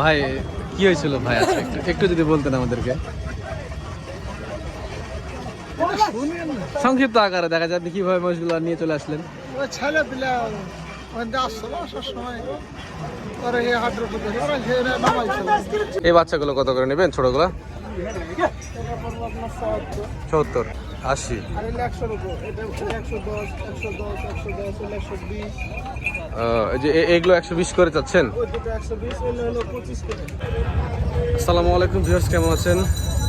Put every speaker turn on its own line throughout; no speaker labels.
ভাই কি হয়েছিল ভাই আজকে? একটু- একটু যদি বলতেন আমাদেরকে। সংক্ষিপ্ত আকারে দেখা যায় আপনি কীভাবে মহিষগুলো নিয়ে চলে আসলেন।
ছেলে পিলে এই
বাচ্চাগুলো কত করে নেবেন ছোটগুলো?
সত্তর
আশি।
একশো দশ একশো দশ একশো দশ একশো বিশ।
যে এগুলো একশো বিশ করে চাচ্ছেন? আসসালামু আলাইকুম ভিউয়ার্স, কেমন আছেন?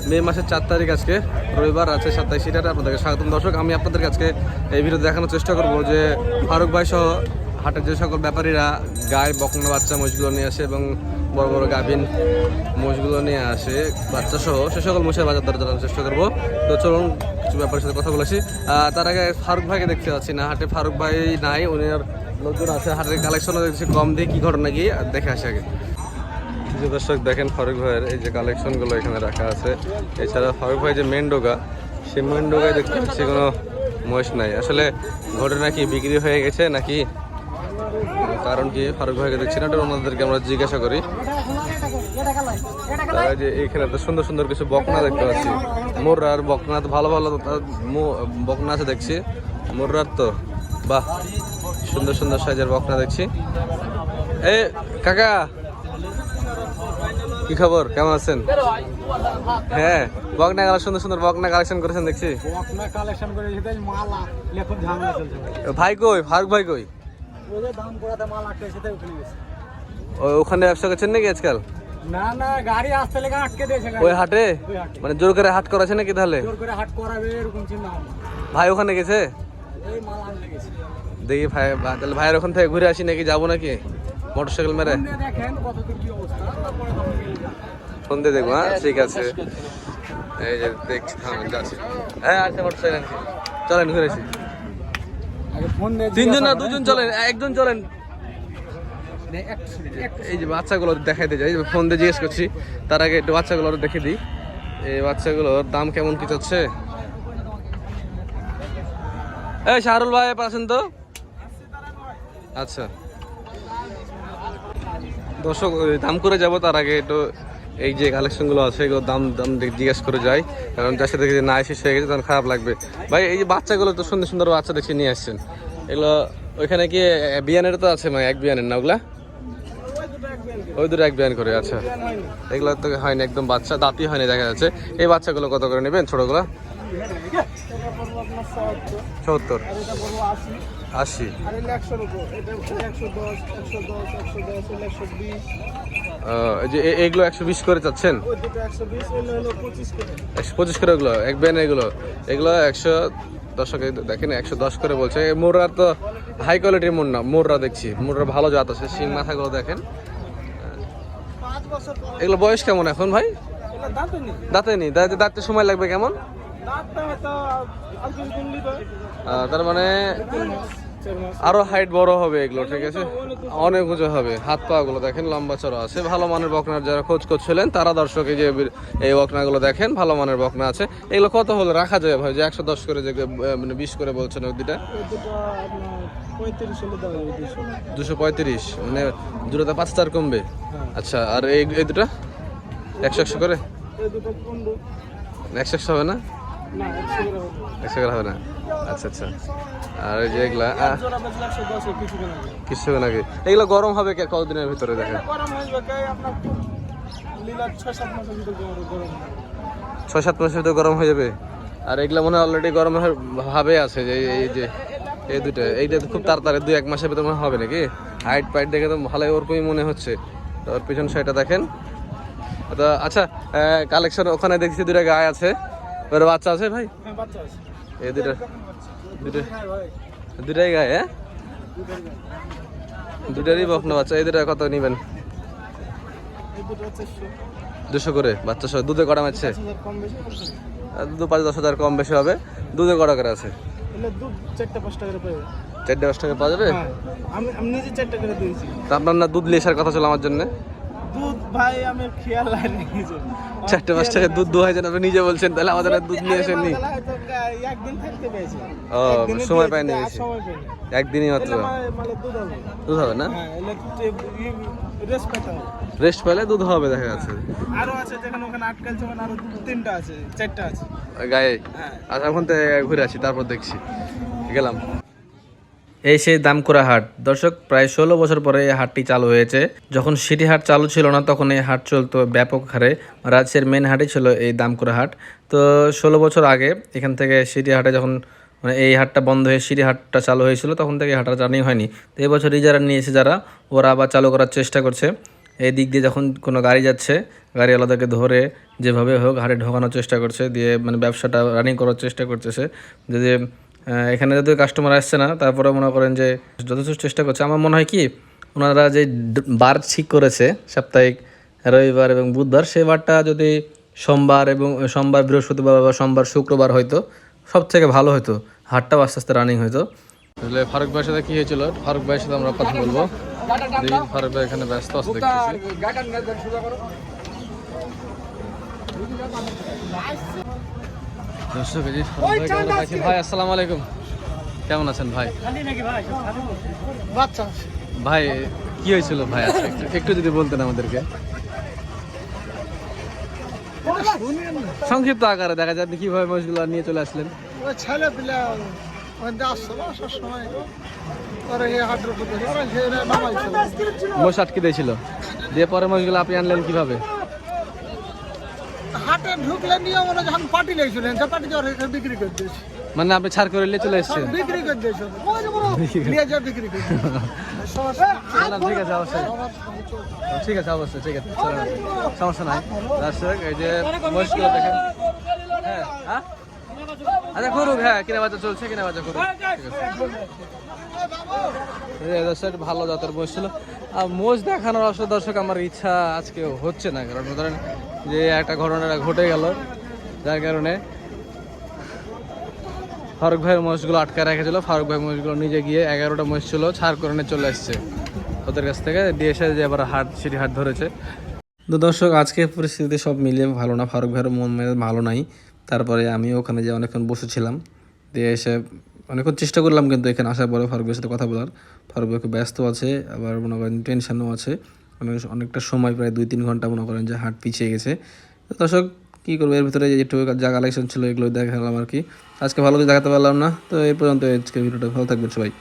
মে মাসের চার তারিখ আজকে, রবিবার আছে সাতাইশ সিটারে আপনাদেরকে স্বাগতম। দর্শক, আমি আপনাদের আজকে এই ভিডিও দেখানোর চেষ্টা করব যে ফারুক ভাই সহ হাটের যে সকল ব্যাপারীরা গায়ে বকনা বাচ্চা মহিষগুলো নিয়ে আসে এবং বড় বড় গাভিন মহিষগুলো নিয়ে আসে, বাচ্চা সহ সে সকল মহিষের বাজার দর জানার চেষ্টা করব। তো চলুন কিছু ব্যাপারের সাথে কথা বলেছি তার আগে ফারুক ভাইকে দেখতে পাচ্ছি না, হাটে ফারুক ভাই নাই, উনি আর লোকজন আছে, হাটের কালেকশনও দেখছি, কম দিয়ে কী ঘটনা গিয়ে দেখে আসে আগে। যে দর্শক দেখেন, ফারুক ভাইয়ের এই যে কালেকশনগুলো এখানে রাখা আছে। এছাড়া ফারুক ভাই যে মেন ডোগা, সেই মেন ডোগায় দেখতে পাচ্ছি কোনো মহিষ নাই। আসলে ঘটনা কি, বিক্রি হয়ে গেছে নাকি? কারণ কি, ফারুক ভাইকে দেখছি না ওনাদেরকে আমরা জিজ্ঞাসা করি। তারা যে এখানে তো সুন্দর সুন্দর কিছু বকনা দেখতে পাচ্ছি। মোর্রার বকনা তো ভালো ভালো বকনা আছে দেখছি। মোর্রার তো, বাহ। সুন্দর সুন্দর সাইজের বকনা দেখছি। এ কাকা কি খবর? কেমন আছেন? হ্যাঁ বকনা কালেকশন সুন্দর সুন্দর বকনা কালেকশন করেছেন দেখছি।
আপনার কালেকশন করে যেতে মালা লেখুন ঝামেলা চলছে।
ভাই কই? ফারুক ভাই কই?
ওদের দাম করাতে মাল আটকে সেটা উঠে গেছে।
ও- ওখানে ব্যবসা করছেন নাকি আজকাল?
না না গাড়ি আসতে লেগে আটকে দিয়েছে
ওই হাটে? মানে জোর করে হাট করাছে নাকি তাহলে?
জোর করে হাট করাবে এরকম চিন্তা
ভাই ওখানে গেছে?
এই মাল আনতে গেছে।
দেখি ভাই তাহলে ভাইয়ের ওখান থেকে ঘুরে আসি নাকি? যাব নাকি? মোটরসাইকেল মেরে?
ফোন দিয়ে দেখেন কতদূর কি অবস্থা। তারপরে তখন নিয়ে যান।
ফোন দিয়ে দেখব হ্যাঁ? ঠিক আছে। এই যে দেখছি থামেন যাচ্ছি। হ্যাঁ আচ্ছা মোটরসাইকেল চলেন ঘুরে আসি।
আগে ফোন দিয়ে
তিনজন না দুজন চলেন একজন চলেন। এই যে বাচ্চাগুলো দেখাইতে যাই ফোন দিয়ে জিজ্ঞেস করছি তার আগে একটু বাচ্চাগুলো দেখে দিই। এই বাচ্চাগুলোর দাম কেমন কি চাচ্ছে? এই শাহরুল ভাই পাচ্ছেন তো? আচ্ছা। দর্শক দাম করে যাব তার আগে একটু এই যে কালেকশনগুলো আছে এগুলো দাম দাম জিজ্ঞেস করে যাই। কারণ যার সাথে না এসে হয়ে গেছে তখন খারাপ লাগবে। ভাই, এই যে বাচ্চাগুলো তো সুন্দর সুন্দর বাচ্চা দেখে নিয়ে আসছেন। এগুলো ওইখানে কি বিয়ানের তো আছে মানে এক বিয়ানের না ওগুলা? ওই দুটো এক বিয়ান করে আচ্ছা। এগুলো তো হয়নি, একদম বাচ্চা, দাঁতই হয়নি, দেখা যাচ্ছে। এই বাচ্চাগুলো কত করে নেবেন, ছোটগুলো?
পড়ব আশি।
যে এগুলো একশো বিশ করে চাচ্ছেন?
একশো পঁচিশ করে।
একশো পঁচিশ এগুলো এক বিয়ান এগুলো। এগুলো একশো দশক দেখেন একশো দশ করে বলছে। এই মোররার তো হাই কোয়ালিটির মোর না মোররা দেখছি। মোররা ভালো জাত আছে শিং মাথাগুলো দেখেন। এগুলো বয়স কেমন এখন ভাই?
দাঁতে নেই।
দাঁতে দাঁতে সময় লাগবে কেমন? তার মানে আরও হাইট বড় হবে এগুলো, ঠিক আছে? অনেক উঁচু হবে। হাত পা গুলো দেখেন, লম্বা চড়া আছে। ভালো মানের বকনার যারা খোঁজ করছিলেন, তারা দর্শক এই যে এই বকনাগুলো দেখেন, ভালো মানের বকনা আছে। এগুলো কত হলে রাখা যায় ভাই? যে একশো দশ করে যে মানে বিশ করে বলছেন ওই দুটা
দুশো
পঁয়ত্রিশ মানে দুটোতে পাঁচ চার কমবে। আচ্ছা আর এই দুটা? একশো একশো করে? একশো একশো হবে না?
একশো করে হবে
একশো করে হবে না? আচ্ছা আচ্ছা। আর যে এগুলা গরম হবে কতদিনের ভিতরে দেখেন?
ছয় সাত মাসের ভিতরে গরম
হয়ে যাবে? আর এগুলো মনে হয় অলরেডি গরম ভাবে আছে যে এই- যে এই দুটো এইটা খুব তাড়াতাড়ি দুই এক মাসের ভিতরে মনে হবে নাকি? হাইট পাইট দেখে তো ভালোই ওরকমই মনে হচ্ছে। ওর পিছন সাইডটা দেখেন। আচ্ছা কালেকশন ওখানে দেখছি দুটা গায়ে আছে। ওর বাচ্চা আছে ভাই?
হ্যাঁ আছে।
দুটো দুটো দুটাই গায়ে হ্যাঁ। দুটারই বকনা বাচ্চা এই দুটো কত নেবেন? দুশো করে বাচ্চা সহ দুধে কটা মারছে? দু পাঁচ দশ হাজার কম বেশি হবে। দুধে কটা করে আছে?
চারটে পাঁচ টাকা
পাওয়া যাবে।
হ্যাঁ
আপনার না দুধ লিয়ে আসার কথা ছিল আমার জন্য?
দুধ ভাই আমি খেয়াল
চারটে পাঁচ টাকা দুধ দোহাই যেন আপনি নিজে বলছেন তাহলে আমাদের আর দুধ নিয়ে আসেননি।
একদিন থাকতে পেয়েছি।
ও সময় পাইনি
আর
একদিনই মাত্র।
মানে- দুধ হবে।
না?
হ্যাঁ রেস্ট
রেস্ট পেলে দুধ হবে দেখা যাচ্ছে।
আরও আছে যেখানে ওখানে আটকালছে ওখানে আরও তিনটা আছে চারটা আছে।
গায়ে?
হ্যাঁ।
আচ্ছা ওখান থেকে ঘুরে আসি তারপর দেখছি। গেলাম। এই সেই দামকুড়া হাট। দর্শক, প্রায় ষোলো বছর পরে এই হাটটি চালু হয়েছে। যখন সিটি হাট চালু ছিল না, তখন এই হাট চলতো ব্যাপক হারে। রাজশাহীর মেন হাটই ছিল এই দামকুড়া হাট। তো ষোলো বছর আগে এখান থেকে সিটি হাটে যখন মানে এই হাটটা বন্ধ হয়ে সিটি হাটটা চালু হয়েছিল, তখন থেকে হাটটা রানিং হয়নি। তো এই বছর যারা নিয়েছে যারা, ওরা আবার চালু করার চেষ্টা করছে। এই দিক দিয়ে যখন কোনো গাড়ি যাচ্ছে, গাড়িওয়ালাদেরকে ধরে যেভাবে হোক হাটে ঢোকানোর চেষ্টা করছে, দিয়ে মানে ব্যবসাটা রানিং করার চেষ্টা করতেছে। যদি এখানে যদি কাস্টমার আসছে না, তারপরে মনে করেন যে যথেষ্ট চেষ্টা করছে। আমার মনে হয় কি, ওনারা যে বার ঠিক করেছে, সাপ্তাহিক রবিবার এবং বুধবার সেই বারটা যদি সোমবার এবং, সোমবার বৃহস্পতিবার বা সোমবার শুক্রবার হয়তো সব থেকে ভালো হতো হাটটাও আস্তে আস্তে রানিং হতো আসলে ফারুক ভাইয়ের সাথে কী হয়েছিল? ফারুক ভাইয়ের সাথে আমরা কথা বলব। ফারুক ভাই এখানে ব্যস্ত আছে দেখতেছি। দর্শক ভাই কেমন আছেন? ভাই আসসালামু আলাইকুম। কেমন আছেন ভাই? ভাই? কি হয়েছিল ভাই? একটু- একটু যদি বলতেন আমাদেরকে। সংক্ষিপ্ত আকারে দেখা যায় আপনি কীভাবে মহিষগুলো নিয়ে চলে আসলেন?
ছেলে পিলে
মোষ আটকে দিয়েছিল। দিয়ে পরে মহিষগুলো আপনি আনলেন কীভাবে?
হাটে ঢুকলে নিয়ে ওরা যখন পার্টি লেগেছিলেন সে যাওয়ার এখানে বিক্রি করে দিয়েছে।
মানে আপনি ছাড় করে নিয়ে চলে এসেছেন?
বিক্রি করে দিয়েছে নিয়ে যা বিক্রি করে
ঠিক আছে অবশ্যই। ঠিক আছে অবশ্যই ঠিক আছে সমস্যা নাই। দর্শক এই যে মহিষগুলো দেখেন। হ্যাঁ হ্যাঁ? আচ্ছা করুক হ্যাঁ কিনে বাজার চলছে কিনে বাজার করুক দর্শক ভালো জাতের মোষ ছিল আর মোষ দেখানোর আসলে দর্শক আমার ইচ্ছা আজকে হচ্ছে না কারণ ধরেন যে একটা ঘটনা ঘটে গেল, যার কারণে ফারুক ভাইয়ের মহিষগুলো আটকে রেখেছিল। ফারুক ভাই মহিষগুলো নিজে গিয়ে এগারোটা মহিষ ছিল ছাড় করে চলে আসছে। ওদের কাছ থেকে দিয়ে এসে যে আবার হাট সিটি হাট ধরেছে। তো দর্শক আজকে পরিস্থিতি সব মিলিয়ে ভালো না। ফারুক ভাইয়ের মন ভালো নাই। তারপরে আমি ওখানে যে অনেকক্ষণ বসেছিলাম, দিয়ে এসে অনেকক্ষণ চেষ্টা করলাম কিন্তু এখানে আসার পরে ফারুক ভাইয়ের সাথে কথা বলার। ফারুক ভাই ব্যস্ত আছে, আবার মনে করেন টেনশনও আছে। অনেক অনেকটা সময় প্রায় দুই, তিন ঘণ্টা মনে করেন যে হাট পিছিয়ে গেছে। দর্শক, কী করব? এর ভিতরে একটু যা কালেকশন ছিল, এগুলো দেখালাম আর কি। আজকে ভালো করে দেখাতে পারলাম না, তো এই পর্যন্ত আজকে ভিডিওটা। ভালো থাকবেন সবাই।